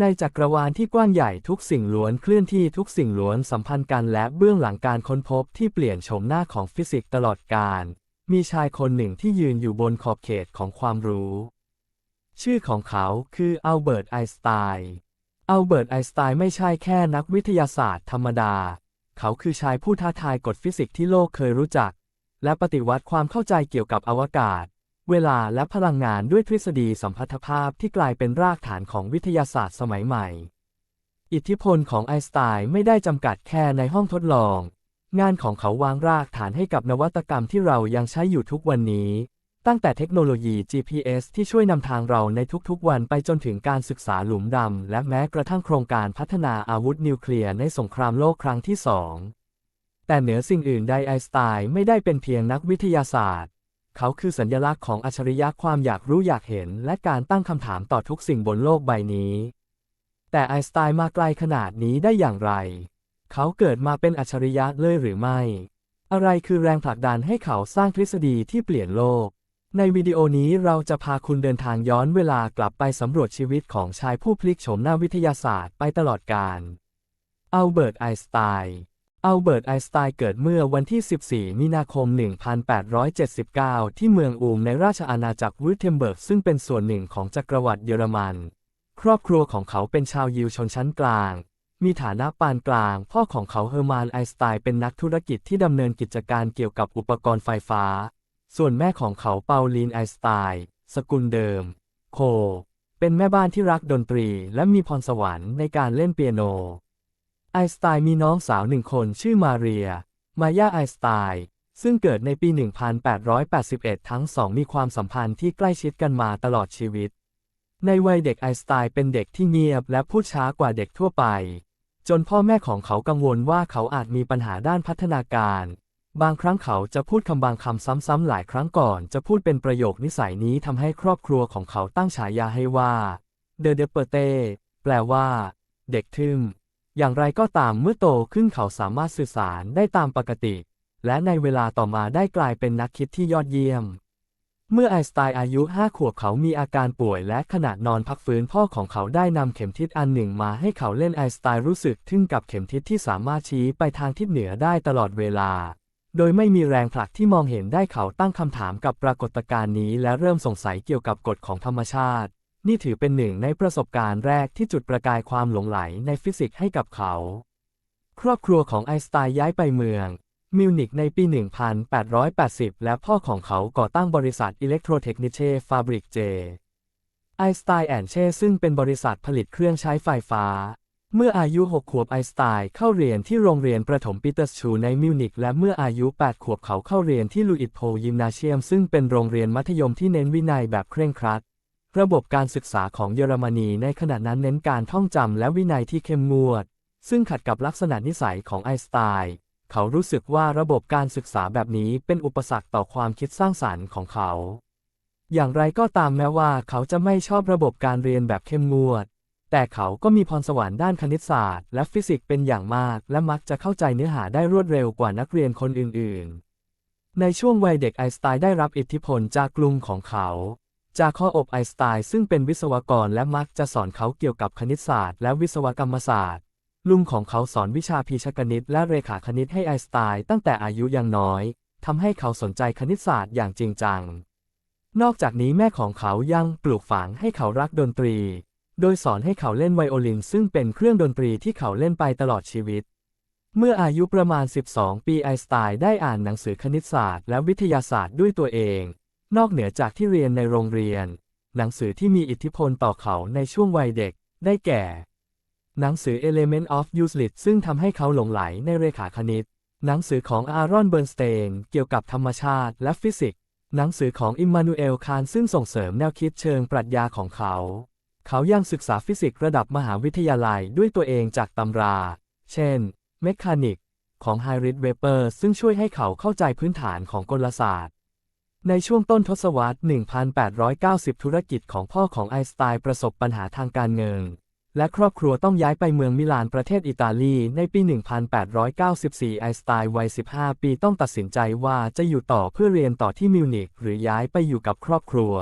ในจักรวาลที่กว้างใหญ่ทุกสิ่งล้วนเคลื่อนที่ทุกสิ่งล้วนสัมพันธ์กันและเบื้องหลังการค้นพบที่เปลี่ยนโฉมหน้าของฟิสิกส์ตลอดกาลมีชายคนหนึ่งที่ยืนอยู่บนขอบเขตของความรู้ ชื่อของเขาคืออัลเบิร์ตไอน์สไตน์อัลเบิร์ตไอน์สไตน์ไม่ใช่แค่นักวิทยาศาสตร์ธรรมดา เขาคือชายผู้ท้าทายกฎฟิสิกส์ที่โลกเคยรู้จัก และปฏิวัติความเข้าใจเกี่ยวกับอวกาศ เวลาและพลังงานด้วยทฤษฎีสัมพัทธภาพที่กลายเป็นรากฐานของวิทยาศาสตร์สมัยใหม่ อิทธิพลของไอน์สไตน์ไม่ได้จำกัดแค่ในห้องทดลอง งานของเขาวางรากฐานให้กับนวัตกรรมที่เรายังใช้อยู่ทุกวันนี้ ตั้งแต่เทคโนโลยี GPS ที่ช่วยนำทางเราในทุกๆวันไปจนถึงการศึกษาหลุมดำและแม้กระทั่งโครงการพัฒนาอาวุธนิวเคลียร์ในสงครามโลกครั้งที่สองแต่เหนือสิ่งอื่นใดไอน์สไตน์ไม่ได้เป็นเพียงนักวิทยาศาสตร์ เขาคือสัญลักษณ์ของอัจฉริยะความอยากรู้อยากเห็น และการตั้งคำถามต่อทุกสิ่งบนโลกใบนี้ แต่ไอสไตน์มาไกลขนาดนี้ได้อย่างไร เขาเกิดมาเป็นอัจฉริยะเลยหรือไม่ อะไรคือแรงผลักดันให้เขาสร้างทฤษฎีที่เปลี่ยนโลก ในวิดีโอนี้เราจะพาคุณเดินทางย้อนเวลากลับไปสำรวจชีวิตของชายผู้พลิกโฉมหน้าวิทยาศาสตร์ไปตลอดกาลอัลเบิร์ตไอน์สไตน์ อัลเบิร์ตไอน์สไตน์เกิดเมื่อวันที่ 14 มีนาคม 1879 ที่เมืองอูมในราชอาณาจักรวูเทมเบิร์กซึ่งเป็นส่วนหนึ่งของจักรวรรดิเยอรมัน ครอบครัวของเขาเป็นชาวยิวชนชั้นกลาง มีฐานะปานกลาง พ่อของเขาเฮอร์มานไอน์สไตน์เป็นนักธุรกิจที่ดำเนินกิจการเกี่ยวกับอุปกรณ์ไฟฟ้า ส่วนแม่ของเขาเปาลีนไอน์สไตน์สกุลเดิม โค เป็นแม่บ้านที่รักดนตรี และมีพรสวรรค์ในการเล่นเปียโน ไอน์สไตน์มีน้องสาวหนึ่งคนชื่อมาเรีย มายาไอน์สไตน์ซึ่งเกิดในปี 1881 ทั้งสองมีความสัมพันธ์ที่ใกล้ชิดกันมาตลอดชีวิต ในวัยเด็กไอน์สไตน์เป็นเด็กที่เงียบและพูดช้ากว่าเด็กทั่วไป จนพ่อแม่ของเขากังวลว่าเขาอาจมีปัญหาด้านพัฒนาการ บางครั้งเขาจะพูดคำบางคำซ้ำๆหลายครั้งก่อน จะพูดเป็นประโยคนิสัยนี้ทำให้ครอบครัวของเขาตั้งฉายาให้ว่าเดเดเปเต้แปลว่า เด็กทึม อย่างไรก็ตามเมื่อโตขึ้นเขาสามารถสื่อสารได้ตามปกติ และในเวลาต่อมาได้กลายเป็นนักคิดที่ยอดเยี่ยม เมื่อไอสไตน์อายุห้าขวบเขามีอาการป่วยและขณะนอนพักฟื้นพ่อของเขาได้นำเข็มทิศอันหนึ่งมาให้เขาเล่นไอสไตน์รู้สึกทึ่งกับเข็มทิศที่สามารถชี้ไปทางทิศเหนือได้ตลอดเวลา โดยไม่มีแรงผลักที่มองเห็นได้เขาตั้งคำถามกับปรากฏการณ์นี้ และเริ่มสงสัยเกี่ยวกับกฎของธรรมชาติ นี่ถือเป็นหนึ่งในประสบการณ์แรกที่จุดประกายความหลงไหลในฟิสิกส์ให้กับเขา ครอบครัวของไอน์สไตน์ย้ายไปเมือง มิวนิกในปี 1880 และพ่อของเขาก่อตั้งบริษัทอิเล็กโทรเทคนิเช่ฟาบริกเจไอน์สไตน์แอนเช่ซึ่งเป็นบริษัทผลิตเครื่องใช้ไฟฟ้า เมื่ออายุ 6 ขวบไอน์สไตน์เข้าเรียนที่โรงเรียนประถมปีเตอร์สชูในมิวนิกและเมื่ออายุ 8 ขวบเขาเข้าเรียนที่ลูอิตโพยิมนาเชียมซึ่งเป็นโรงเรียนมัธยมที่เน้นวินัยแบบเคร่งครัด ระบบการศึกษาของเยอรมนีในขณะนั้นเน้นการท่องจำและวินัยที่เข้มงวด ซึ่งขัดกับลักษณะนิสัยของไอน์สไตน์เขารู้สึกว่าระบบการศึกษาแบบนี้เป็นอุปสรรคต่อความคิดสร้างสรรค์ของเขา อย่างไรก็ตามแม้ว่าเขาจะไม่ชอบระบบการเรียนแบบเข้มงวด แต่เขาก็มีพรสวรรค์ด้านคณิตศาสตร์ และฟิสิกส์เป็นอย่างมาก และมักจะเข้าใจเนื้อหาได้รวดเร็วกว่านักเรียนคนอื่น ๆ ในช่วงวัยเด็กไอน์สไตน์ได้รับอิทธิพลจากกลุ่มของเขา จากข้ออบไอน์สไตน์ซึ่งเป็นวิศวกรและมักจะสอนเขาเกี่ยวกับคณิตศาสตร์และวิศวกรรมศาสตร์ ลุงของเขาสอนวิชาพีชกนิตและเรขาคณิตให้ไอสไตน์ตั้งแต่อายุยังน้อยทำให้เขาสนใจคณิตศาสตร์อย่างจริงจัง นอกจากนี้แม่ของเขายังปลูกฝังให้เขารักดนตรี โดยสอนให้เขาเล่นไวโอลินซึ่งเป็นเครื่องดนตรีที่เขาเล่นไปตลอดชีวิต เมื่ออายุประมาณ 12 ปีไอสไตน์ได้อ่านหนังสือคณิตศาสตร์และวิทยาศาสตร์ด้วยตัวเอง นอกเหนือจากที่เรียนในโรงเรียน หนังสือที่มีอิทธิพลต่อเขาในช่วงวัยเด็ก ได้แก่ หนังสือ Element of Euclid ซึ่งทำให้เขาหลงไหลในเรขาคณิต หนังสือของอารอนเบิร์นสเตนเกี่ยวกับธรรมชาติและฟิสิกส์ หนังสือของอิมมานูเอลคานซึ่งส่งเสริมแนวคิดเชิงปรัชญาของเขา เขายังศึกษาฟิสิกส์ระดับมหาวิทยาลัยด้วยตัวเองจากตำรา เช่น เมคานิกของไฮริดเวเปอร์ซึ่งช่วยให้เขาเข้าใจพื้นฐานของกลศาสตร์ ในช่วงต้นทศวรรษ 1890 ธุรกิจของพ่อของไอน์สไตน์ประสบปัญหาทางการเงิน และครอบครัวต้องย้ายไปเมืองมิลานประเทศอิตาลีในปี 1894 ไอน์สไตน์วัย 15 ปีต้องตัดสินใจว่าจะอยู่ต่อเพื่อเรียนต่อที่มิวนิกหรือย้ายไปอยู่กับครอบครัว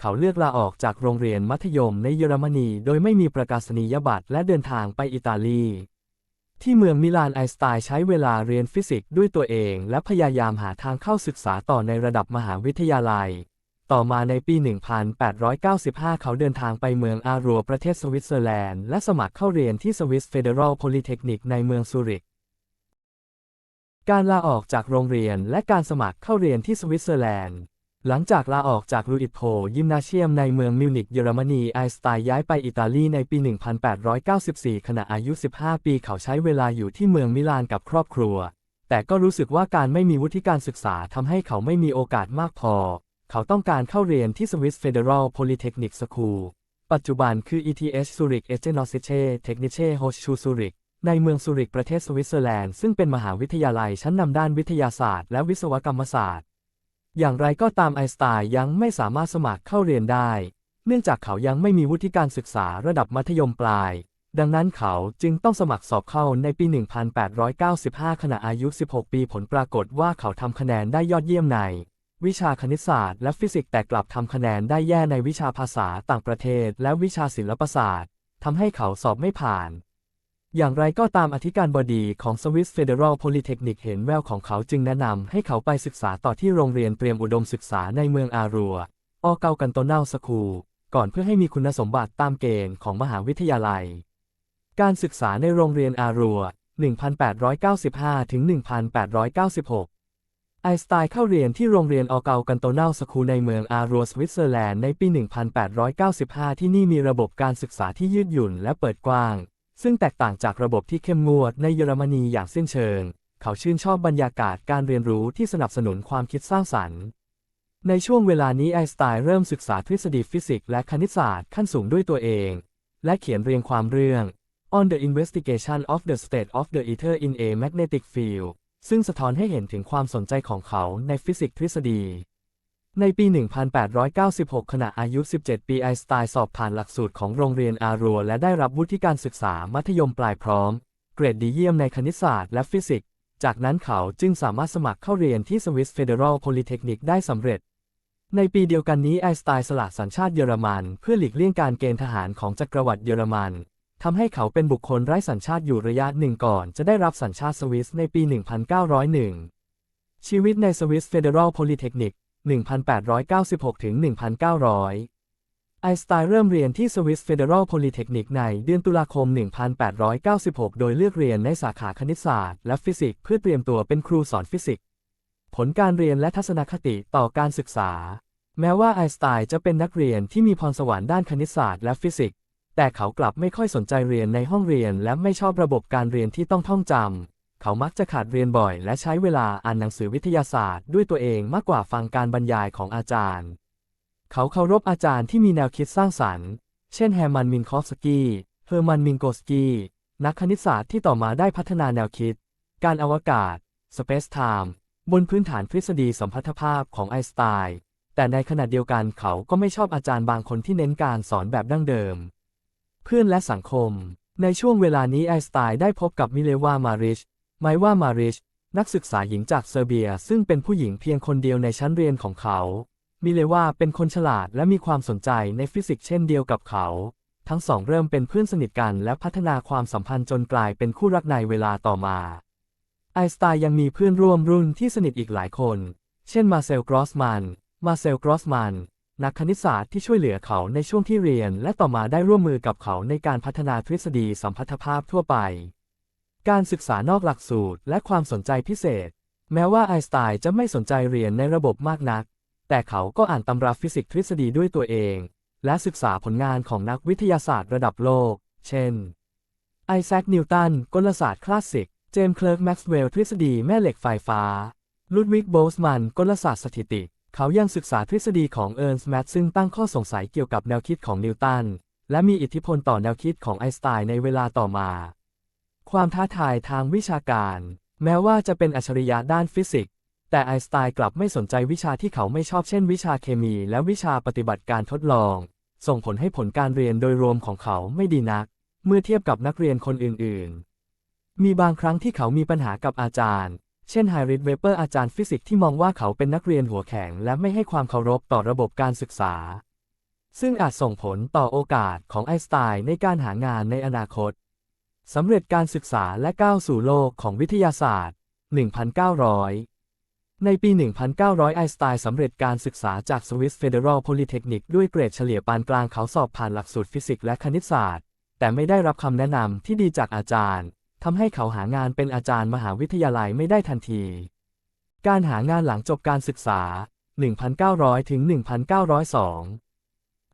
เขาเลือกลาออกจากโรงเรียนมัธยมในเยอรมนี โดยไม่มีประกาศนียบัตรและเดินทางไปอิตาลี ที่เมืองมิลานไอน์สไตน์ใช้เวลาเรียนฟิสิกส์ด้วยตัวเอง และพยายามหาทางเข้าศึกษาต่อในระดับมหาวิทยาลัย ต่อมาในปี 1895 เขาเดินทางไปเมืองอารัวประเทศสวิตเซอร์แลนด์ และสมัครเข้าเรียนที่สวิสเฟเดรัลโพลิเทคนิกในเมืองซูริกการลาออกจากโรงเรียนและการสมัครเข้าเรียนที่สวิตเซอร์แลนด์ หลังจากลาออกจากลูอิตโพยิมนาเชียมในเมืองมิวนิกเยอรมนีไอน์สไตน์ย้ายไปอิตาลีในปี 1894 ขณะอายุ 15 ปีเขาใช้เวลาอยู่ที่เมืองมิลานกับครอบครัว แต่ก็รู้สึกว่าการไม่มีวุฒิการศึกษาทำให้เขาไม่มีโอกาสมากพอ เขาต้องการเข้าเรียนที่สวิสเฟเดรัลโพลิเทคนิกสคูลปัจจุบันคือ ETH Zurich e g e n o s i c h e Technische Hochschule Zurich ในเมืองซูริกประเทศสวิตเซอร์แลนด์ซึ่งเป็นมหาวิทยาลัยชั้นนำด้านวิทยาศาสตร์และวิศวกรรมศาสตร์ อย่างไรก็ตามไอน์สไตน์ยังไม่สามารถสมัครเข้าเรียนได้ เนื่องจากเขายังไม่มีวุฒิการศึกษาระดับมัธยมปลาย ดังนั้นเขาจึงต้องสมัครสอบเข้าในปี 1895 ขณะอายุ 16 ปีผลปรากฏว่าเขาทำคะแนนได้ยอดเยี่ยมใน วิชาคณิตศาสตร์และฟิสิกส์แต่กลับทำคะแนนได้แย่ในวิชาภาษาต่างประเทศ และวิชาศิลปศาสตร์ทำให้เขาสอบไม่ผ่าน อย่างไรก็ตามอธิการบดีของสวิสเฟเดรัลโพลิเทคนิกเห็นแววของเขาจึงแนะนำให้เขาไปศึกษาต่อที่โรงเรียนเตรียมอุดมศึกษาในเมืองอารัว ออเกากันโตนาลสคูล ก่อนเพื่อให้มีคุณสมบัติตามเกณฑ์ของมหาวิทยาลัย การศึกษาในโรงเรียนอารัว 1895 ถึง 1896 ไอสไตน์เข้าเรียนที่โรงเรียนออเกากันโตนาลสคูลในเมืองอารัวสวิตเซอร์แลนด์ในปี 1895 ที่นี่มีระบบการศึกษาที่ยืดหยุ่นและเปิดกว้าง ซึ่งแตกต่างจากระบบที่เข้มงวดในเยอรมนีอย่างสิ้นเชิง เขาชื่นชอบบรรยากาศการเรียนรู้ที่สนับสนุนความคิดสร้างสรรค์ ในช่วงเวลานี้ไอน์สไตน์เริ่มศึกษาทฤษฎีฟิสิกส์และคณิตศาสตร์ขั้นสูงด้วยตัวเอง และเขียนเรียงความเรื่อง On the Investigation of the State of the Ether in a Magnetic Field ซึ่งสะท้อนให้เห็นถึงความสนใจของเขาในฟิสิกส์ทฤษฎี ในปี 1896 ขณะอายุ 17 ปีไอสไตน์สอบผ่านหลักสูตรของโรงเรียนอารัว และได้รับวุฒิการศึกษามัธยมปลายพร้อม เกรดดีเยี่ยมในคณิตศาสตร์และฟิสิกส์ จากนั้นเขาจึงสามารถสมัครเข้าเรียนที่สวิสเฟเดรัลโพลิเทคนิกได้สำเร็จ ในปีเดียวกันนี้ไอสไตน์สละสัญชาติเยอรมัน เพื่อหลีกเลี่ยงการเกณฑ์ทหารของจักรวรรดิเยอรมันทำให้เขาเป็นบุคคลไร้สัญชาติอยู่ระยะหนึ่งก่อน จะได้รับสัญชาติสวิสในปี 1901 ชีวิตในสวิสเฟเดรัลโพลิเทคนิก 1896 ถึง 1900 ไอสไตน์เริ่มเรียนที่สวิสเฟเดรัลโพลิเทคนิกในเดือนตุลาคม 1896 โดยเลือกเรียนในสาขาคณิตศาสตร์ และฟิสิกส์เพื่อเตรียมตัวเป็นครูสอนฟิสิกส์ ผลการเรียนและทัศนคติต่อการศึกษา แม้ว่าไอสไตน์จะเป็นนักเรียนที่มีพรสวรรค์ด้านคณิตศาสตร์และฟิสิกส์ แต่เขากลับไม่ค่อยสนใจเรียนในห้องเรียน และไม่ชอบระบบการเรียนที่ต้องท่องจำ เขามักจะขาดเรียนบ่อย และใช้เวลาอ่านหนังสือวิทยาศาสตร์ ด้วยตัวเองมากกว่าฟังการบรรยายของอาจารย์ เขาเคารพอาจารย์ที่มีแนวคิดสร้างสรรค์ เช่นแฮร์มันมินคอฟสกี้ เฮอร์มันมินโกสกี้ นักคณิตศาสตร์ที่ต่อมาได้พัฒนาแนวคิด การอวกาศ Space Time บนพื้นฐานทฤษฎีสัมพัทธภาพของไอน์สไตน์ แต่ในขณะเดียวกันเขาก็ไม่ชอบอาจารย์บางคนที่เน้นการสอนแบบดั้งเดิม เพื่อนและสังคม ในช่วงเวลานี้ไอน์สไตน์ได้พบกับมิเลวามาริช ไมว่ามาริช นักศึกษาหญิงจากเซอร์เบีย ซึ่งเป็นผู้หญิงเพียงคนเดียวในชั้นเรียนของเขา มิเลว่าเป็นคนฉลาดและมีความสนใจในฟิสิกส์เช่นเดียวกับเขา ทั้งสองเริ่มเป็นเพื่อนสนิทกันและพัฒนาความสัมพันธ์จนกลายเป็นคู่รักในเวลาต่อมาไอน์สไตน์ยังมีเพื่อนร่วมรุ่นที่สนิทอีกหลายคน เช่นมาเซลกรอสมัน มาเซลกรอสมัน นักคณิตศาสตร์ที่ช่วยเหลือเขาในช่วงที่เรียน และต่อมาได้ร่วมมือกับเขาในการพัฒนาทฤษฎีสัมพัทธภาพทั่วไป การศึกษานอกหลักสูตรและความสนใจพิเศษ แม้ว่าไอน์สไตน์จะไม่สนใจเรียนในระบบมากนัก แต่เขาก็อ่านตำราฟิสิกส์ทฤษฎีด้วยตัวเอง และศึกษาผลงานของนักวิทยาศาสตร์ระดับโลก เช่น ไอแซค นิวตัน กลศาสตร์คลาสสิก เจมส์ เคลิร์ก แม็กซ์เวลล์ ทฤษฎีแม่เหล็กไฟฟ้า ลุดวิก โบสมัน กลศาสตร์สถิติ เขายังศึกษาทฤษฎีของเอิร์นส์ แมทซึ่งตั้งข้อสงสัยเกี่ยวกับแนวคิดของนิวตัน และมีอิทธิพลต่อแนวคิดของไอน์สไตน์ในเวลาต่อมา ความท้าทายทางวิชาการ แม้ว่าจะเป็นอัจฉริยะด้านฟิสิกส์ แต่ไอน์สไตน์กลับไม่สนใจวิชาที่เขาไม่ชอบเช่นวิชาเคมีและวิชาปฏิบัติการทดลอง ส่งผลให้ผลการเรียนโดยรวมของเขาไม่ดีนัก เมื่อเทียบกับนักเรียนคนอื่น ๆ มีบางครั้งที่เขามีปัญหากับอาจารย์ เช่นไฮริดเวเปอร์อาจารย์ฟิสิกส์ที่มองว่าเขาเป็นนักเรียนหัวแข็งและไม่ให้ความเคารพต่อระบบการศึกษา ซึ่งอาจส่งผลต่อโอกาสของไอน์สไตน์ในการหางานในอนาคต สำเร็จการศึกษาและก้าวสู่โลกของวิทยาศาสตร์ 1900 ในปี 1900 ไอน์สไตน์สำเร็จการศึกษาจาก Swiss Federal Polytechnic ด้วยเกรดเฉลี่ยปานกลางเขาสอบผ่านหลักสูตรฟิสิกส์และคณิตศาสตร์ แต่ไม่ได้รับคำแนะนำที่ดีจากอาจารย์ทำให้เขาหางานเป็นอาจารย์มหาวิทยาลัยไม่ได้ทันที การหางานหลังจบการศึกษา 1900 ถึง 1902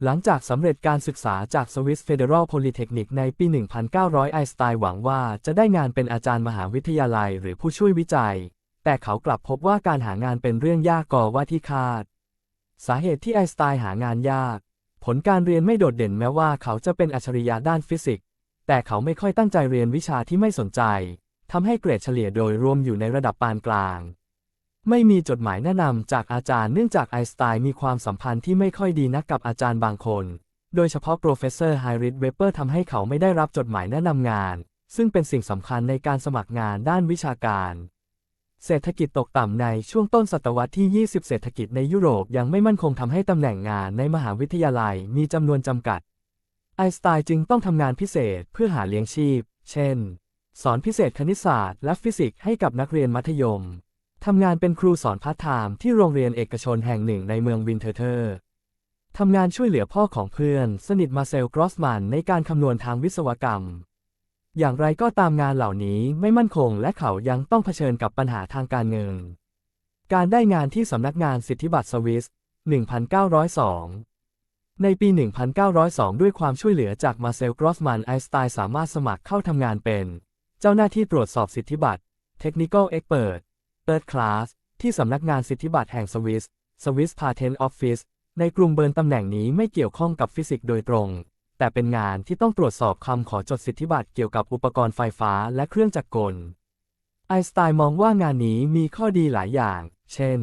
หลังจากสำเร็จการศึกษาจาก Swiss Federal Polytechnic ในปี 1900 ไอสไตน์หวังว่าจะได้งานเป็นอาจารย์มหาวิทยาลัยหรือผู้ช่วยวิจัย แต่เขากลับพบว่าการหางานเป็นเรื่องยากกว่าที่คาด สาเหตุที่ไอสไตน์หางานยาก ผลการเรียนไม่โดดเด่นแม้ว่าเขาจะเป็นอัจฉริยะด้านฟิสิกส์ แต่เขาไม่ค่อยตั้งใจเรียนวิชาที่ไม่สนใจทำให้เกรดเฉลี่ยโดยรวมอยู่ในระดับปานกลาง ไม่มีจดหมายแนะนำจากอาจารย์เนื่องจากไอน์สไตน์มีความสัมพันธ์ที่ไม่ค่อยดีนักกับอาจารย์บางคน โดยเฉพาะโปรเฟสเซอร์ไฮริดเวเปอร์ทำให้เขาไม่ได้รับจดหมายแนะนำงาน ซึ่งเป็นสิ่งสำคัญในการสมัครงานด้านวิชาการ เศรษฐกิจตกต่ำในช่วงต้นศตวรรษที่ 20 เศรษฐกิจในยุโรปยังไม่มั่นคงทำให้ตำแหน่งงานในมหาวิทยาลัยมีจำนวนจำกัด ไอน์สไตน์จึงต้องทำงานพิเศษเพื่อหาเลี้ยงชีพ เช่น สอนพิเศษคณิตศาสตร์และฟิสิกส์ให้กับนักเรียนมัธยม ทำงานเป็นครูสอนพาร์ทไทม์ที่โรงเรียนเอกชนแห่งหนึ่งในเมืองวินเทอร์เทอร์ ทำงานช่วยเหลือพ่อของเพื่อน สนิทมาเซลกรอสมันในการคำนวณทางวิศวกรรม อย่างไรก็ตามงานเหล่านี้ไม่มั่นคงและเขายังต้องเผชิญกับปัญหาทางการเงิน การได้งานที่สำนักงานสิทธิบัตรสวิส 1902 ในปี 1902 ด้วยความช่วยเหลือจากมาเซลกรอสมันไอน์สไตน์สามารถสมัครเข้าทำงานเป็น เจ้าหน้าที่ตรวจสอบสิทธิบัตร Technical Expert Third Class ที่สำนักงานสิทธิบัตรแห่งสวิส Swiss Patent Office ในกรุงเบิร์นตำแหน่งนี้ไม่เกี่ยวข้องกับฟิสิกส์โดยตรง แต่เป็นงานที่ต้องตรวจสอบคำขอจดสิทธิบัตรเกี่ยวกับอุปกรณ์ไฟฟ้าและเครื่องจักรกล ไอน์สไตน์มองว่างานนี้มีข้อดีหลายอย่าง เช่น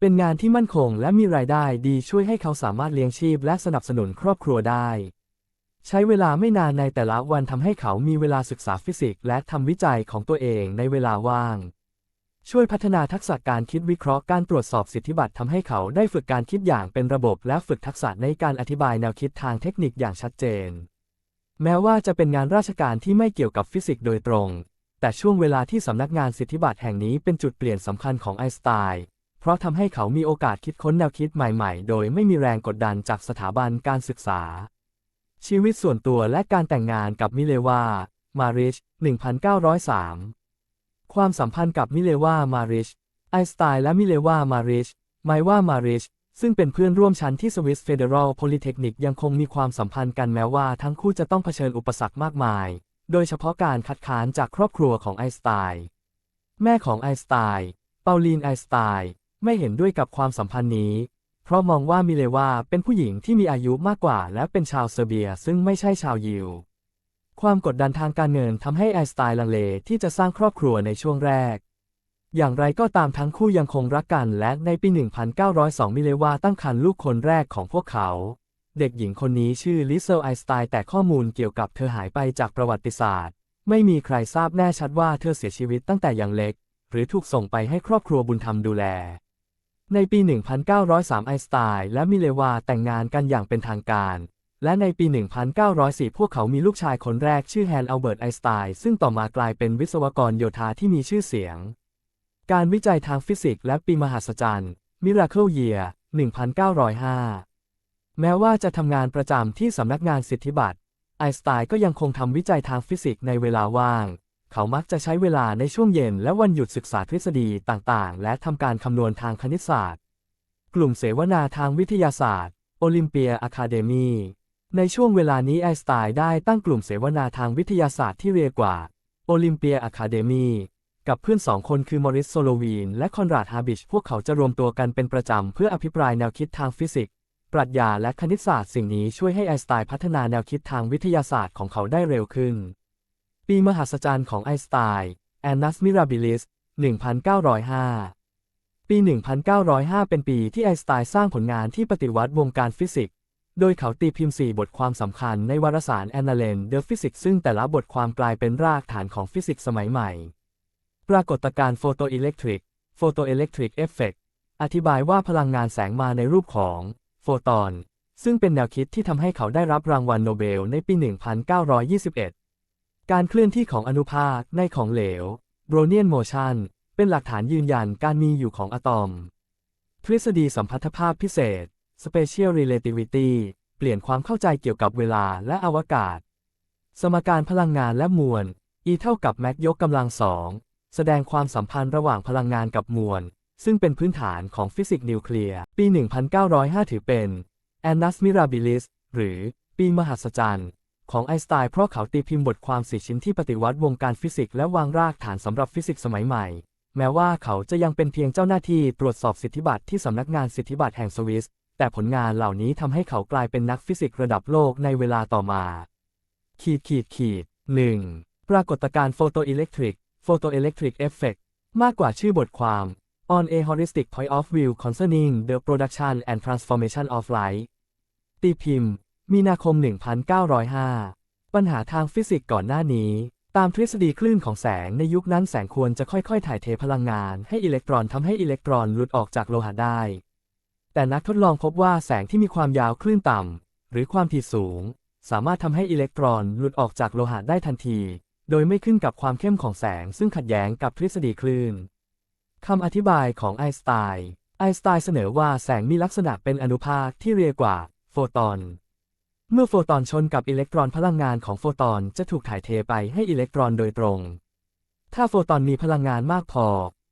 เป็นงานที่มั่นคงและมีรายได้ดีช่วยให้เขาสามารถเลี้ยงชีพและสนับสนุนครอบครัวได้ ใช้เวลาไม่นานในแต่ละวันทำให้เขามีเวลาศึกษาฟิสิกส์และทำวิจัยของตัวเองในเวลาว่าง ช่วยพัฒนาทักษะการคิดวิเคราะห์การตรวจสอบสิทธิบัตรทำให้เขาได้ฝึกการคิดอย่างเป็นระบบและฝึกทักษะในการอธิบายแนวคิดทางเทคนิคอย่างชัดเจน แม้ว่าจะเป็นงานราชการที่ไม่เกี่ยวกับฟิสิกส์โดยตรง แต่ช่วงเวลาที่สำนักงานสิทธิบัตรแห่งนี้เป็นจุดเปลี่ยนสำคัญของไอน์สไตน์เพราะทำให้เขามีโอกาสคิดค้นแนวคิดใหม่ๆ โดยไม่มีแรงกดดันจากสถาบันการศึกษา ชีวิตส่วนตัวและการแต่งงานกับมิเลวา มาริช 1903 ความสัมพันธ์กับมิเลวามาริชไอสไตน์และมิเลวามาริชไมว่ามาริชซึ่งเป็นเพื่อนร่วมชั้นที่สวิสเฟเดรัลโพลิเทคนิคยังคงมีความสัมพันธ์กันแม้ว่าทั้งคู่จะต้องเผชิญอุปสรรคมากมาย โดยเฉพาะการคัดค้านจากครอบครัวของไอสไตน์แม่ของไอสไตน์เปาลีนไอสไตน์ไม่เห็นด้วยกับความสัมพันธ์นี้ เพราะมองว่ามิเลวาเป็นผู้หญิงที่มีอายุมากกว่าและเป็นชาวเซอร์เบียซึ่งไม่ใช่ชาวยิว ความกดดันทางการเงินทำให้ไอสไตน์ลังเลที่จะสร้างครอบครัวในช่วงแรก อย่างไรก็ตามทั้งคู่ยังคงรักกันและในปี 1902 มิเลวาตั้งครรภ์ลูกคนแรกของพวกเขา เด็กหญิงคนนี้ชื่อลิเซลไอสไตน์แต่ข้อมูลเกี่ยวกับเธอหายไปจากประวัติศาสตร์ ไม่มีใครทราบแน่ชัดว่าเธอเสียชีวิตตั้งแต่ยังเล็ก หรือถูกส่งไปให้ครอบครัวบุญธรรมดูแล ในปี 1903 ไอสไตน์และมิเลวาแต่งงานกันอย่างเป็นทางการ และในปี 1904 พวกเขามีลูกชายคนแรกชื่อแฮนอัลเบิร์ตไอน์สไตน์ซึ่งต่อมากลายเป็นวิศวกรโยธาที่มีชื่อเสียง การวิจัยทางฟิสิกส์และปีมหัศจรรย์ Miracle Year 1905 แม้ว่าจะทำงานประจำที่สำนักงานสิทธิบัตร ไอน์สไตน์ก็ยังคงทำวิจัยทางฟิสิกส์ในเวลาว่าง เขามักจะใช้เวลาในช่วงเย็นและวันหยุดศึกษาทฤษฎีต่างๆ และทำการคำนวณทางคณิตศาสตร์ กลุ่มเสวนาทางวิทยาศาสตร์ โอลิมเปียอะคาเดมี ในช่วงเวลานี้ไอน์สไตน์ได้ตั้งกลุ่มเสวนาทางวิทยาศาสตร์ที่เรียกว่าโอลิมเปียอะคาเดมีกับเพื่อนสองคนคือมอริสโซโลวีน และคอนราดฮาบิช พวกเขาจะรวมตัวกันเป็นประจำ เพื่ออภิปรายแนวคิดทางฟิสิกส์ ปรัชญาและคณิตศาสตร์สิ่งนี้ช่วยให้ไอน์สไตน์พัฒนาแนวคิดทางวิทยาศาสตร์ของเขาได้เร็วขึ้น ปีมหัศจรรย์ของไอน์สไตน์แอนนัสมิราบิลิส 1905 ปี 1905 เป็นปีที่ไอน์สไตน์สร้างผลงานที่ปฏิวัติวงการฟิสิกส์ โดยเขาตีพิมพ์ 4 บทความสำคัญในวารสาร Annalen de Physics ซึ่งแต่ละบทความกลายเป็นรากฐานของฟิสิกส์สมัยใหม่ ปรากฏการณ์โฟโตอิเล็กทริกโฟโตอิเล็กทริกเอฟเฟกอธิบายว่าพลังงานแสงมาในรูปของโฟตอนซึ่งเป็นแนวคิดที่ทำให้เขาได้รับรางวัลโนเบลในปี 1921 การเคลื่อนที่ของอนุภาคในของเหลว Brownian motion เป็นหลักฐานยืนยันการมีอยู่ของอะตอม ทฤษฎีสัมพัทธภาพพิเศษ Special Relativity เปลี่ยนความเข้าใจเกี่ยวกับเวลาและอวกาศ สมการพลังงานและมวล E เท่ากับแม็กยกกำลังสองแสดงความสัมพันธ์ระหว่างพลังงานกับมวล ซึ่งเป็นพื้นฐานของฟิสิกส์นิวเคลียร์ ปี 1905 ถือเป็น Annus Mirabilis หรือ ปีมหัศจรรย์ ของไอน์สไตน์เพราะเขาตีพิมพ์บทความสี่ชิ้นที่ปฏิวัติวงการฟิสิกส์และวางรากฐานสำหรับฟิสิกส์สมัยใหม่ แม้ว่าเขาจะยังเป็นเพียงเจ้าหน้าที่ตรวจสอบสิทธิบัตรที่สำนักงานสิทธิบัตรแห่งสวิส แต่ผลงานเหล่านี้ทำให้เขากลายเป็นนักฟิสิกส์ระดับโลกในเวลาต่อมา ขีดขีดขีดหนึ่งปรากฏการณ์โฟโตอิเล็กทริก Photoelectric Effect มากกว่าชื่อบทความ On a Holistic Point of View Concerning the Production and Transformation of Light ตีพิมพ์ มีนาคม 1905 ปัญหาทางฟิสิกส์ก่อนหน้านี้ ตามทฤษฎีคลื่นของแสงในยุคนั้นแสงควรจะค่อยๆ ถ่ายเทพลังงานให้อิเล็กตรอนทำให้อิเล็กตรอนหลุดออกจากโลหะได้ แต่นักทดลองพบว่าแสงที่มีความยาวคลื่นต่ำ หรือความถี่สูง สามารถทำให้อิเล็กตรอนหลุดออกจากโลหะได้ทันที โดยไม่ขึ้นกับความเข้มของแสงซึ่งขัดแย้งกับทฤษฎีคลื่นคำอธิบายของไอน์สไตน์ไอน์สไตน์เสนอว่าแสงมีลักษณะเป็นอนุภาคที่เรียกว่า โฟตอน เมื่อโฟตอนชนกับอิเล็กตรอนพลังงานของโฟตอนจะถูกถ่ายเทไปให้อิเล็กตรอนโดยตรง ถ้าโฟตอนมีพลังงานมากพอ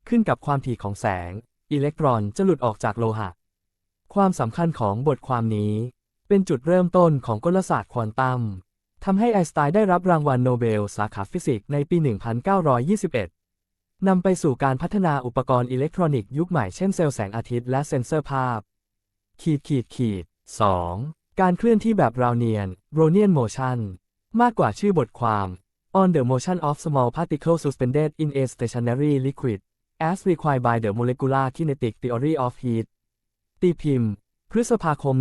ขึ้นกับความถี่ของแสง อิเล็กตรอนจะหลุดออกจากโลหะ ความสำคัญของบทความนี้ เป็นจุดเริ่มต้นของกลศาสตร์ควอนตัมทำให้ไอน์สไตน์ได้รับรางวัลโนเบล สาขาฟิสิกส์ในปี 1921 นำไปสู่การพัฒนาอุปกรณ์อิเล็กทรอนิกส์ยุคใหม่เช่นเซลล์แสงอาทิตย์และเซ็นเซอร์ภาพ ขีดขีดขีด 2. การเคลื่อนที่แบบราวเนียน Brownian motion มากกว่าชื่อบทความ On the motion of small particles suspended in a stationary liquid as required by the molecular kinetic theory of heat ตีพิมพ์ พฤษภาคม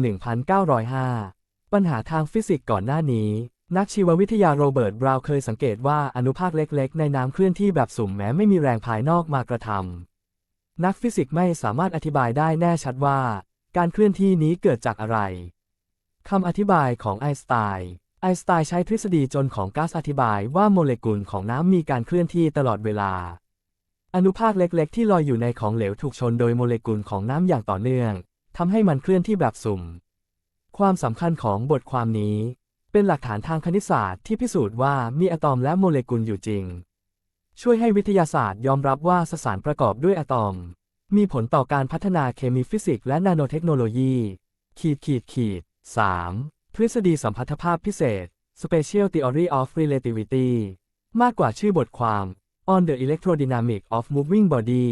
1905 ปัญหาทางฟิสิกส์ก่อนหน้านี้ นักชีววิทยาโรเบิร์ต บราวเคยสังเกตว่าอนุภาคเล็ก ๆ ในน้ำเคลื่อนที่แบบสุ่มแม้ไม่มีแรงภายนอกมากระทำ นักฟิสิกส์ไม่สามารถอธิบายได้แน่ชัดว่า การเคลื่อนที่นี้เกิดจากอะไรคำอธิบายของไอน์สไตน์ไอน์สไตน์ใช้ทฤษฎีจนของก๊าซอธิบายว่าโมเลกุลของน้ำมีการเคลื่อนที่ตลอดเวลา อนุภาคเล็ก ๆ ที่ลอยอยู่ในของเหลวถูกชนโดยโมเลกุลของน้ำอย่างต่อเนื่อง ทำให้มันเคลื่อนที่แบบสุ่ม ความสำคัญของบทความนี้ เป็นหลักฐานทางคณิตศาสตร์ที่พิสูจน์ว่ามีอะตอมและโมเลกุลอยู่จริง ช่วยให้วิทยาศาสตร์ยอมรับว่าสสารประกอบด้วยอะตอม มีผลต่อการพัฒนาเคมีฟิสิกส์และนาโนเทคโนโลยีขีดขีดขีด 3. ทฤษฎีสัมพัทธภาพพิเศษ Special Theory of Relativity มากกว่าชื่อบทความ On the Electrodynamics of Moving Body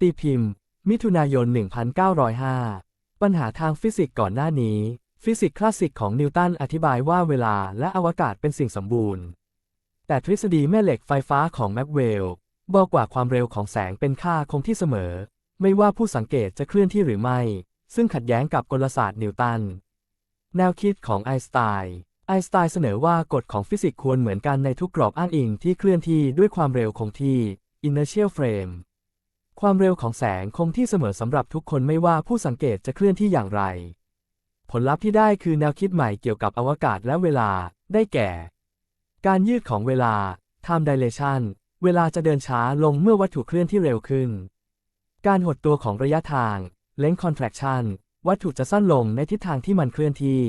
ตีพิมพ์ มิถุนายน 1905 ปัญหาทางฟิสิกส์ก่อนหน้านี้ ฟิสิกส์คลาสสิกของนิวตันอธิบายว่าเวลาและอวกาศเป็นสิ่งสมบูรณ์ แต่ทฤษฎีแม่เหล็กไฟฟ้าของแม็กเวลบอกว่าความเร็วของแสงเป็นค่าคงที่เสมอ ไม่ว่าผู้สังเกตจะเคลื่อนที่หรือไม่ ซึ่งขัดแย้งกับกลศาสตร์นิวตัน แนวคิดของไอน์สไตน์ไอน์สไตน์เสนอว่ากฎของฟิสิกส์ควรเหมือนกันในทุกกรอบอ้างอิงที่เคลื่อนที่ด้วยความเร็วคงที่ inertial frame ความเร็วของแสงคงที่เสมอสำหรับทุกคนไม่ว่าผู้สังเกตจะเคลื่อนที่อย่างไร ผลลัพธ์ที่ได้คือแนวคิดใหม่เกี่ยวกับอวกาศและเวลา ได้แก่ การยืดของเวลา time dilation เวลาจะเดินช้าลงเมื่อวัตถุเคลื่อนที่เร็วขึ้น การหดตัวของระยะทาง length contraction วัตถุจะสั้นลงในทิศทางที่มันเคลื่อนที่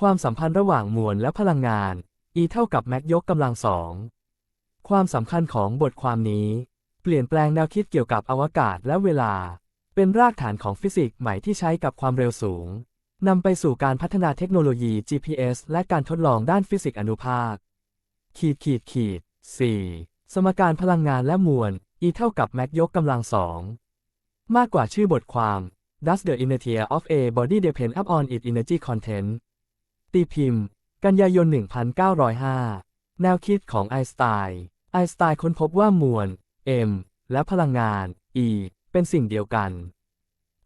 ความสัมพันธ์ระหว่างมวลและพลังงาน E เท่ากับแม็กยกกำลังสอง ความสำคัญของบทความนี้ เปลี่ยนแปลงแนวคิดเกี่ยวกับอวกาศและเวลา เป็นรากฐานของฟิสิกส์ใหม่ที่ใช้กับความเร็วสูงนำไปสู่การพัฒนาเทคโนโลยี GPS และการทดลองด้านฟิสิกส์อนุภาค ขีดขีดขีด 4. สมการพลังงานและมวล E เท่ากับแมกยกกำลังสอง มากกว่าชื่อบทความ Does the inertia of a body depend upon its energy content ตีพิมพ์ กันยายน 1905 แนวคิดของไอน์สไตน์ ไอน์สไตน์ค้นพบว่ามวล m และพลังงาน e เป็นสิ่งเดียวกัน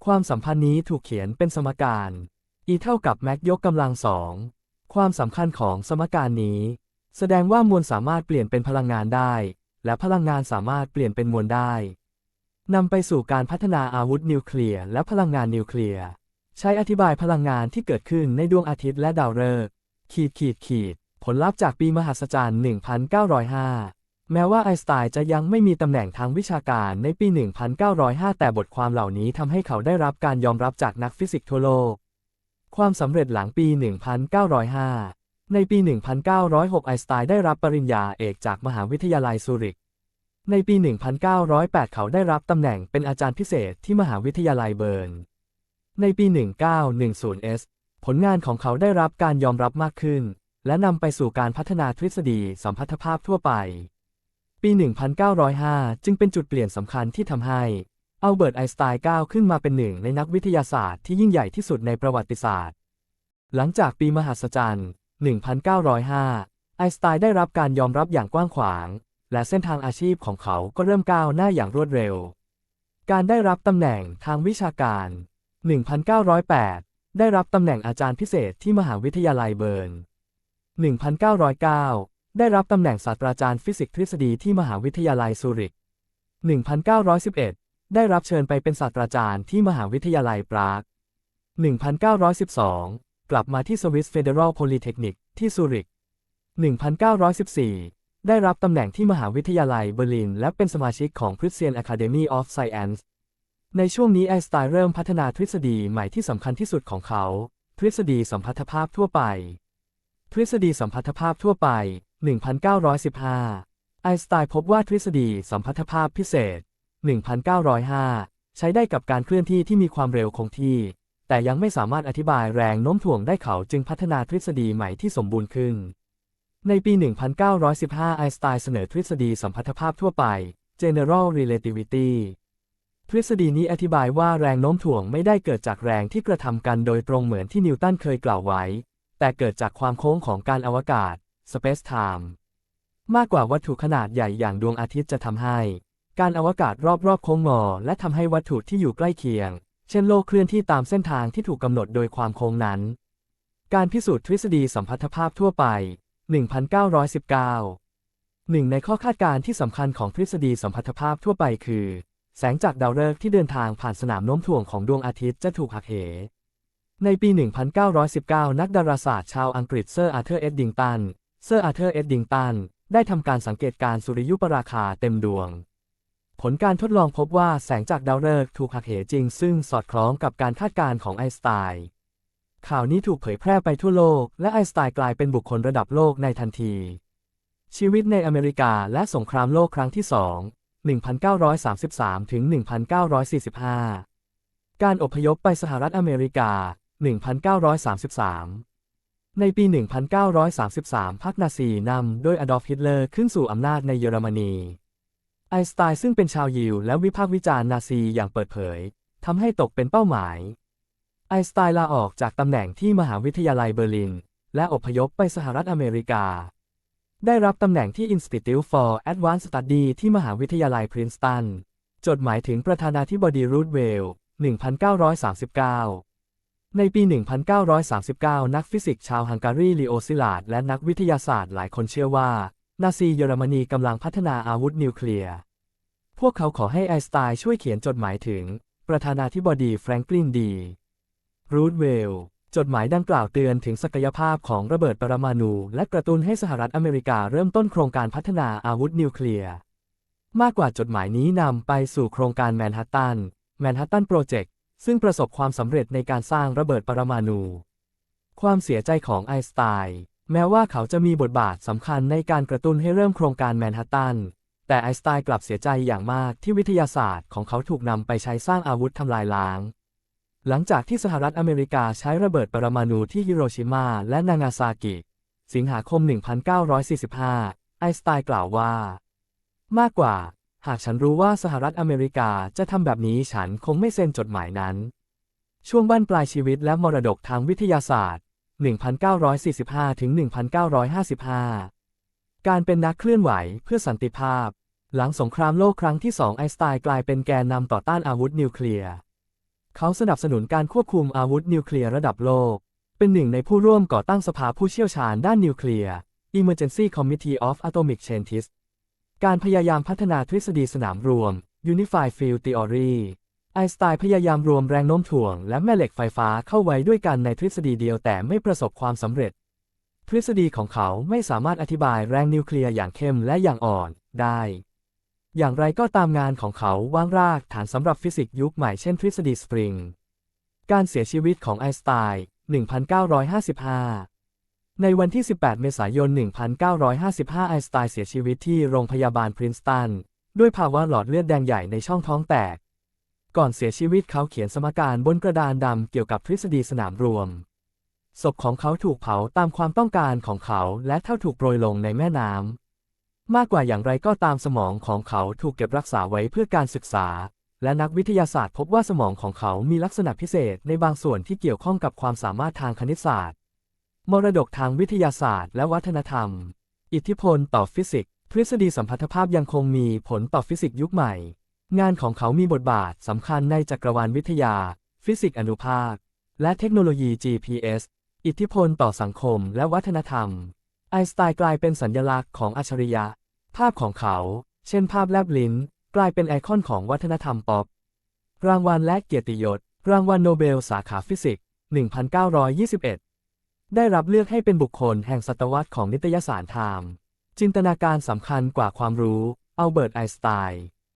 ความสัมพันธ์นี้ถูกเขียนเป็นสมการ e เท่ากับแม็กยกกำลังสอง ความสำคัญของสมการนี้ แสดงว่ามวลสามารถเปลี่ยนเป็นพลังงานได้ และพลังงานสามารถเปลี่ยนเป็นมวลได้นำไปสู่การพัฒนาอาวุธนิวเคลียร์และพลังงานนิวเคลียร์ใช้อธิบายพลังงานที่เกิดขึ้นในดวงอาทิตย์และดาวฤกษ์ขีดขีดขีด ผลลัพธ์จากปีมหัศจรรย์ 1905 แม้ว่าไอน์สไตน์จะยังไม่มีตำแหน่งทางวิชาการในปี 1905 แต่บทความเหล่านี้ทำให้เขาได้รับการยอมรับจากนักฟิสิกส์ทั่วโลก ความสำเร็จหลังปี 1905 ในปี 1906 ไอน์สไตน์ได้รับปริญญาเอกจากมหาวิทยาลัยซูริก ในปี 1908 เขาได้รับตำแหน่งเป็นอาจารย์พิเศษที่มหาวิทยาลัยเบิร์น ในปี 1910s ผลงานของเขาได้รับการยอมรับมากขึ้น และนำไปสู่การพัฒนาทฤษฎีสัมพัทธภาพทั่วไป ปี 1905 จึงเป็นจุดเปลี่ยนสำคัญที่ทำให้อัลเบิร์ตไอน์สไตน์ก้าวขึ้นมาเป็นหนึ่งในนักวิทยาศาสตร์ที่ยิ่งใหญ่ที่สุดในประวัติศาสตร์ หลังจากปีมหัศจรรย์ 1905 ไอน์สไตน์ได้รับการยอมรับอย่างกว้างขวาง และเส้นทางอาชีพของเขาก็เริ่มก้าวหน้าอย่างรวดเร็ว การได้รับตำแหน่งทางวิชาการ 1908 ได้รับตำแหน่งอาจารย์พิเศษที่มหาวิทยาลัยเบิร์น 1909 ได้รับตำแหน่งศาสตราจารย์ฟิสิกส์ทฤษฎีที่มหาวิทยาลัยซูริก 1911 ได้รับเชิญไปเป็นศาสตราจารย์ที่มหาวิทยาลัยปราก 1912 กลับมาที่สวิสเฟเดรัลโพลีเทคนิคที่ซูริก 1914 ได้รับตำแหน่งที่มหาวิทยาลัยเบอร์ลิน และเป็นสมาชิกของ Prussian Academy of Science ในช่วงนี้ไอน์สไตน์เริ่มพัฒนาทฤษฎีใหม่ที่สำคัญที่สุดของเขา ทฤษฎีสัมพัทธภาพทั่วไป ทฤษฎีสัมพัทธภาพทั่วไป 1915 ไอน์สไตน์พบว่าทฤษฎีสัมพัทธภาพพิเศษ 1905 ใช้ได้กับการเคลื่อนที่ที่มีความเร็วคงที่ แต่ยังไม่สามารถอธิบายแรงโน้มถ่วงได้เขาจึงพัฒนาทฤษฎีใหม่ที่สมบูรณ์ขึ้น ในปี 1915 ไอน์สไตน์เสนอทฤษฎีสัมพัทธภาพทั่วไป General Relativity ทฤษฎีนี้อธิบายว่าแรงโน้มถ่วงไม่ได้เกิดจากแรงที่กระทำกันโดยตรงเหมือนที่นิวตันเคยกล่าวไว้ แต่เกิดจากความโค้งของการอวกาศ space-time มากกว่าวัตถุขนาดใหญ่อย่างดวงอาทิตย์จะทำให้ การอวกาศรอบๆโค้งงอ และทำให้วัตถุที่อยู่ใกล้เคียง เช่นโลกเคลื่อนที่ตามเส้นทางที่ถูกกำหนดโดยความโค้งนั้น การพิสูจน์ทฤษฎีสัมพัทธภาพทั่วไป 1919หนึ่งในข้อคาดการณ์ที่สำคัญของทฤษฎีสัมพัทธภาพทั่วไปคือ แสงจากดาวฤกษ์ที่เดินทางผ่านสนามโน้มถ่วงของดวงอาทิตย์จะถูกหักเห ในปี 1919 นักดาราศาสตร์ชาวอังกฤษเซอร์อาร์เธอร์เอ็ดดิงตัน เซอร์อาร์เธอร์เอ็ดดิงตันได้ทำการสังเกตการสุริยุปราคาเต็มดวง ผลการทดลองพบว่าแสงจากดาวฤกษ์ถูกหักเหจริง ซึ่งสอดคล้องกับการคาดการณ์ของไอน์สไตน์ข่าวนี้ถูกเผยแพร่ไปทั่วโลก และไอน์สไตน์กลายเป็นบุคคลระดับโลกในทันที ชีวิตในอเมริกาและสงครามโลกครั้งที่สอง1933ถึง1945 การอพยพไปสหรัฐอเมริกา 1933 ในปี 1933 พรรคนาซีนำโดยอดอล์ฟฮิตเลอร์ขึ้นสู่อำนาจในเยอรมนี ไอสไตน์ซึ่งเป็นชาวยิวและวิพากษ์วิจารณ์นาซีอย่างเปิดเผยทำให้ตกเป็นเป้าหมาย ไอสไตน์ลาออกจากตำแหน่งที่มหาวิทยาลัยเบอร์ลิน และอพยพไปสหรัฐอเมริกา ได้รับตำแหน่งที่ Institute for Advanced Study ที่มหาวิทยาลัยพรินสตัน จดหมายถึงประธานาธิบดีรูดเวลล์1939 ในปี 1939 นักฟิสิกส์ชาวฮังการีลีโอซิลาดและนักวิทยาศาสตร์หลายคนเชื่อว่า นาซีเยอรมนีกำลังพัฒนาอาวุธนิวเคลียร์ พวกเขาขอให้ไอน์สไตน์ช่วยเขียนจดหมายถึง ประธานาธิบดีแฟรงคลินดีรูดเวลจดหมายดังกล่าวเตือนถึงศักยภาพของระเบิดปรมาณูและกระตุ้นให้สหรัฐอเมริกาเริ่มต้นโครงการพัฒนาอาวุธนิวเคลียร์ มากกว่าจดหมายนี้นำไปสู่โครงการแมนฮัตตัน แมนฮัตตันโปรเจกต์ ซึ่งประสบความสำเร็จในการสร้างระเบิดปรมาณู ความเสียใจของไอน์สไตน์แม้ว่าเขาจะมีบทบาทสำคัญในการกระตุ้นให้เริ่มโครงการแมนฮัตตัน แต่ไอน์สไตน์กลับเสียใจอย่างมากที่วิทยาศาสตร์ของเขาถูกนำไปใช้สร้างอาวุธทำลายล้าง หลังจากที่สหรัฐอเมริกาใช้ระเบิดปรมาณูที่ฮิโรชิมาและนางาซากิ สิงหาคม 1945 ไอน์สไตน์กล่าวว่า มากกว่า หากฉันรู้ว่าสหรัฐอเมริกาจะทำแบบนี้ฉันคงไม่เซ็นจดหมายนั้น ช่วงบั้นปลายชีวิตและมรดกทางวิทยาศาสตร์ 1945ถึง1955 การเป็นนักเคลื่อนไหวเพื่อสันติภาพ หลังสงครามโลกครั้งที่สองไอน์สไตน์กลายเป็นแกนนำต่อต้านอาวุธนิวเคลียร์ เขาสนับสนุนการควบคุมอาวุธนิวเคลียร์ระดับโลก เป็นหนึ่งในผู้ร่วมก่อตั้งสภาผู้เชี่ยวชาญด้านนิวเคลียร์ Emergency Committee of Atomic Scientists การพยายามพัฒนาทฤษฎีสนามรวม Unified Field Theory ไอน์สไตน์พยายามรวมแรงโน้มถ่วงและแม่เหล็กไฟฟ้าเข้าไว้ด้วยกันในทฤษฎีเดียวแต่ไม่ประสบความสำเร็จ ทฤษฎีของเขาไม่สามารถอธิบายแรงนิวเคลียร์อย่างเข้มและอย่างอ่อนได้ อย่างไรก็ตามงานของเขาวางรากฐานสำหรับฟิสิกส์ยุคใหม่เช่นทฤษฎีสปริง การเสียชีวิตของไอน์สไตน์1955 ในวันที่ 18 เมษายน 1955 ไอน์สไตน์เสียชีวิตที่โรงพยาบาลพรินสตัน ด้วยภาวะหลอดเลือดแดงใหญ่ในช่องท้องแตก ก่อนเสียชีวิตเขาเขียนสมการบนกระดานดำเกี่ยวกับทฤษฎีสนามรวม ศพของเขาถูกเผาตามความต้องการของเขาและเท่าถูกโปรยลงในแม่น้ำ มากกว่าอย่างไรก็ตามสมองของเขาถูกเก็บรักษาไว้เพื่อการศึกษา และนักวิทยาศาสตร์พบว่าสมองของเขามีลักษณะพิเศษในบางส่วนที่เกี่ยวข้องกับความสามารถทางคณิตศาสตร์ มรดกทางวิทยาศาสตร์และวัฒนธรรม อิทธิพลต่อฟิสิกส์ทฤษฎีสัมพัทธภาพยังคงมีผลต่อฟิสิกส์ยุคใหม่ งานของเขามีบทบาทสำคัญในจักรวาลวิทยา ฟิสิกส์อนุภาค และเทคโนโลยี GPS อิทธิพลต่อสังคมและวัฒนธรรม ไอสไตน์กลายเป็นสัญลักษณ์ของอัจฉริยะ ภาพของเขา เช่นภาพแลบลิ้น กลายเป็นไอคอนของวัฒนธรรมป๊อป รางวัลและเกียรติยศ รางวัลโนเบลสาขาฟิสิกส์ 1921 ได้รับเลือกให้เป็นบุคคลแห่งศตวรรษของนิตยสารไทม์จินตนาการสำคัญกว่าความรู้อัลเบิร์ตไอน์สไตน์